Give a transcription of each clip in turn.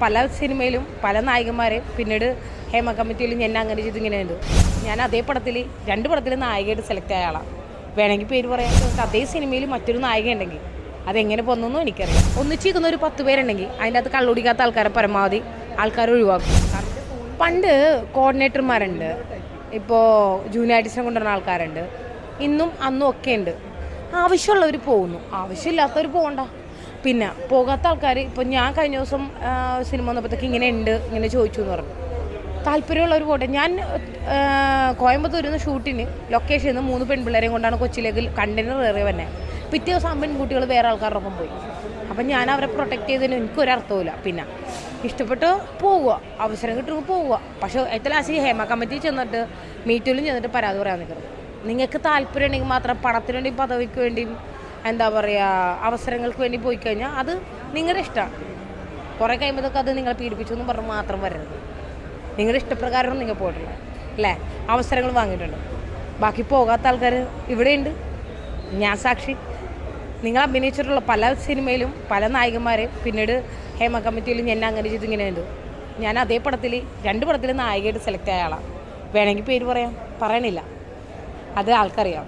പല സിനിമയിലും പല നായികന്മാരെ പിന്നീട് ഹേമ കമ്മിറ്റിയിലും ഞാൻ അങ്ങനെ ചെയ്ത് ഇങ്ങനെ ഉണ്ട് ഞാൻ അതേ പടത്തിൽ രണ്ട് പടത്തിൽ നായികയായിട്ട് സെലക്ട് ആയ ആളാണ് വേണമെങ്കിൽ പേര് പറയാൻ അതേ സിനിമയിൽ മറ്റൊരു നായിക ഉണ്ടെങ്കിൽ അതെങ്ങനെ പോകുന്നു എനിക്കറിയാം ഒന്നിച്ചിരിക്കുന്ന ഒരു പത്ത് പേരുണ്ടെങ്കിൽ അതിന്റെ അകത്ത് കള്ളുടിക്കാത്ത ആൾക്കാരെ പരമാവധി ആൾക്കാർ ഒഴിവാക്കും. പണ്ട് കോർഡിനേറ്റർമാരുണ്ട് ഇപ്പോൾ ജൂനിയർ ആർട്ടിസ്റ്റിനെ കൊണ്ടുവരുന്ന ആൾക്കാരുണ്ട്. ഇന്നും അന്നും ഒക്കെ ഉണ്ട്. ആവശ്യമുള്ളവർ പോകുന്നു. ആവശ്യമില്ലാത്തവർ പോകണ്ട. പിന്നെ പോകാത്ത ആൾക്കാർ ഇപ്പം ഞാൻ കഴിഞ്ഞ ദിവസം സിനിമ വന്നപ്പോഴത്തേക്ക് ഇങ്ങനെ ഉണ്ട് ഇങ്ങനെ ചോദിച്ചു എന്ന് പറഞ്ഞു. താല്പര്യമുള്ളവർ പോട്ടെ ഞാൻ കോയമ്പത്തൂരിൽ നിന്ന് ഷൂട്ടിന് ലൊക്കേഷനിൽ നിന്ന് മൂന്ന് പെൺപിള്ളേരെയും കൊണ്ടാണ് കൊച്ചിയിലേക്ക് കണ്ടെയ്നർ കയറി തന്നെ പിറ്റേ ദിവസം പെൺകുട്ടികൾ വേറെ ആൾക്കാരുടെ ഒപ്പം പോയി. അപ്പം ഞാൻ അവരെ പ്രൊട്ടക്ട് ചെയ്തതിന് എനിക്കൊരർത്ഥമില്ല പിന്നെ ഇഷ്ടപ്പെട്ട് പോവുക അവസരം കിട്ടുമ്പോൾ പോവുക. പക്ഷേ ഏറ്റവും ലാസ്റ്റ് ഹേമ കമ്മിറ്റി ചെന്നിട്ട് മീറ്റിലും ചെന്നിട്ട് പരാതി പറയാൻ നിൽക്കുന്നത് നിങ്ങൾക്ക് താല്പര്യം ഉണ്ടെങ്കിൽ മാത്രം പണത്തിന് വേണ്ടി പദവിക്ക് വേണ്ടിയും എന്താ പറയുക അവസരങ്ങൾക്ക് വേണ്ടി പോയി കഴിഞ്ഞാൽ അത് നിങ്ങളുടെ ഇഷ്ടമാണ് കുറേ കഴിയുമ്പോഴൊക്കെ അത് നിങ്ങളെ പീഡിപ്പിച്ചു എന്ന് പറഞ്ഞ് മാത്രം വരരുത്. നിങ്ങളുടെ ഇഷ്ടപ്രകാരം നിങ്ങൾ പോയിട്ടുണ്ട് അല്ലേ? അവസരങ്ങൾ വാങ്ങിയിട്ടുണ്ട്. ബാക്കി പോകാത്ത ആൾക്കാർ ഇവിടെയുണ്ട്. ഞാൻ സാക്ഷി. നിങ്ങൾ അഭിനയിച്ചിട്ടുള്ള പല സിനിമയിലും പല നായികന്മാരെയും പിന്നീട് ഹേമ കമ്മിറ്റിയിലും ഞാൻ അങ്ങനെ ചെയ്ത് ഇങ്ങനെ ഉണ്ട് ഞാൻ അതേ പടത്തിൽ രണ്ട് പടത്തിൽ നായികയായിട്ട് സെലക്ട് ആയ ആളാണ് വേണമെങ്കിൽ പേര് പറയാം പറയണില്ല. അത് ആൾക്കറിയാം.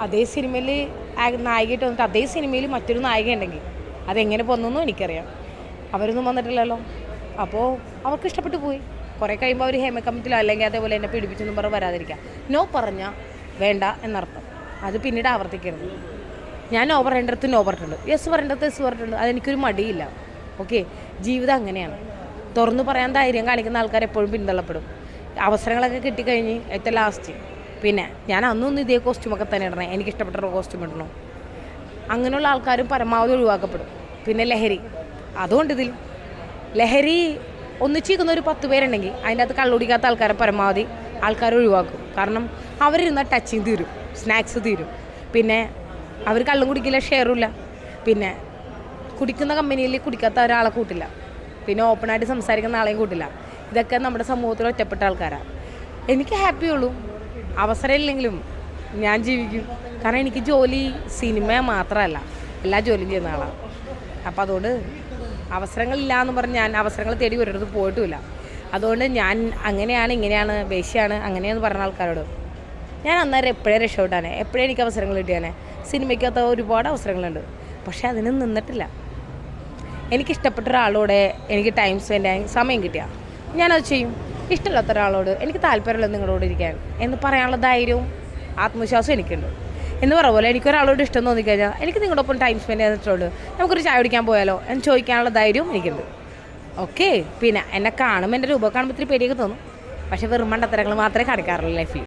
അതേ സിനിമയിൽ നായികയായിട്ട് വന്നിട്ട് അതേ സിനിമയിൽ മറ്റൊരു നായിക ഉണ്ടെങ്കിൽ അതെങ്ങനെ പോകുന്നു എനിക്കറിയാം. അവരൊന്നും വന്നിട്ടില്ലല്ലോ. അപ്പോൾ അവർക്ക് ഇഷ്ടപ്പെട്ടു പോയി. കുറേ കഴിയുമ്പോൾ അവർ ഹേമ കമ്മിറ്റിലോ അല്ലെങ്കിൽ അതേപോലെ എന്നെ പീഡിപ്പിച്ചെന്നും പറഞ്ഞ് വരാതിരിക്കാം. നോ പറഞ്ഞാൽ വേണ്ട എന്നർത്ഥം. അത് പിന്നീട് ആവർത്തിക്കരുത്. ഞാൻ നോ പറയേണ്ടടുത്ത് നോ പറഞ്ഞിട്ടുണ്ട്. യെസ് പറയേണ്ടടുത്ത് യെസ് പറഞ്ഞിട്ടുണ്ട്. അതെനിക്കൊരു മടിയില്ല. ഓക്കെ? ജീവിതം അങ്ങനെയാണ്. തുറന്നു പറയാൻ ധൈര്യം കാണിക്കുന്ന ആൾക്കാർ എപ്പോഴും പിന്തള്ളപ്പെടും. അവസരങ്ങളൊക്കെ കിട്ടിക്കഴിഞ്ഞ് ഏറ്റവും ലാസ്റ്റ് പിന്നെ ഞാൻ അന്നൊന്നും ഇതേ കോസ്റ്റ്യൂമൊക്കെ തന്നെ ഇടണേ. എനിക്ക് ഇഷ്ടപ്പെട്ട കോസ്റ്റ്യൂം ഇടണം. അങ്ങനെയുള്ള ആൾക്കാരും പരമാവധി ഒഴിവാക്കപ്പെടും. പിന്നെ ലഹരി. അതുകൊണ്ട് ഇതിൽ ലഹരി ഒന്നിച്ചിരിക്കുന്ന ഒരു പത്ത് പേരുണ്ടെങ്കിൽ അതിന്റെ അകത്ത് കള്ളുടിക്കാത്ത ആൾക്കാരെ പരമാവധി ആൾക്കാർ ഒഴിവാക്കും. കാരണം അവരിരുന്ന ടച്ചിങ് തീരും. സ്നാക്സ് തീരും. പിന്നെ അവർ കള്ളും കുടിക്കില്ല ഷെയറുമില്ല പിന്നെ കുടിക്കുന്ന കമ്പനിയിൽ കുടിക്കാത്ത ഒരാളെ കൂട്ടില്ല. പിന്നെ ഓപ്പണായിട്ട് സംസാരിക്കുന്ന ആളെയും കൂട്ടില്ല. ഇതൊക്കെ നമ്മുടെ സമൂഹത്തിൽ ഒറ്റപ്പെട്ട ആൾക്കാരാണ് എനിക്ക് ഹാപ്പി ഉള്ളൂ അവസരം ഇല്ലെങ്കിലും ഞാൻ ജീവിക്കും. കാരണം എനിക്ക് ജോലി സിനിമ മാത്രമല്ല എല്ലാ ജോലിയും ചെയ്യുന്ന ആളാണ് അപ്പോൾ അതുകൊണ്ട് അവസരങ്ങളില്ല എന്ന് പറഞ്ഞ് ഞാൻ അവസരങ്ങൾ തേടി ഒരിടത്ത് പോയിട്ടുമില്ല അതുകൊണ്ട് ഞാൻ അങ്ങനെയാണ് ഇങ്ങനെയാണ് വേശ്യാണ് അങ്ങനെയെന്ന് പറഞ്ഞ ആൾക്കാരോട് ഞാൻ അന്നേരം എപ്പോഴേ രക്ഷപ്പെട്ടാനെ? എപ്പോഴേ എനിക്ക് അവസരങ്ങൾ കിട്ടിയാനെ? സിനിമയ്ക്കകത്ത് ഒരുപാട് അവസരങ്ങളുണ്ട്. പക്ഷേ അതിന് നിന്നിട്ടില്ല. എനിക്കിഷ്ടപ്പെട്ട ഒരാളോടെ എനിക്ക് ടൈം സ്പെൻഡ് ആയി സമയം കിട്ടിയ. ഞാനത് ചെയ്യും. ഇഷ്ടമില്ലാത്ത ഒരാളോട് എനിക്ക് താല്പര്യമില്ല നിങ്ങളോട് ഇരിക്കാൻ എന്ന് പറയാനുള്ള ധൈര്യവും ആത്മവിശ്വാസവും എനിക്കുണ്ട്. എന്ന് പറഞ്ഞ പോലെ എനിക്ക് ഒരാളോട് ഇഷ്ടം തോന്നിക്കഴിഞ്ഞാൽ എനിക്ക് നിങ്ങളുടെ ഒപ്പം ടൈം സ്പെൻഡ് ചെയ്തിട്ടുണ്ട് നമുക്കൊരു ചായ കുടിക്കാൻ പോയാലോ എന്ന് ചോദിക്കാനുള്ള ധൈര്യവും എനിക്കുണ്ട്. ഓക്കെ പിന്നെ എന്നെ കാണുമ്പോൾ എന്റെ രൂപം കാണുമ്പോൾ ഇത്തിരി പേടിയൊക്കെ തോന്നും. പക്ഷേ വെറും മണ്ടത്തരങ്ങൾ മാത്രമേ കാണിക്കാറുള്ളൂ ലൈഫിൽ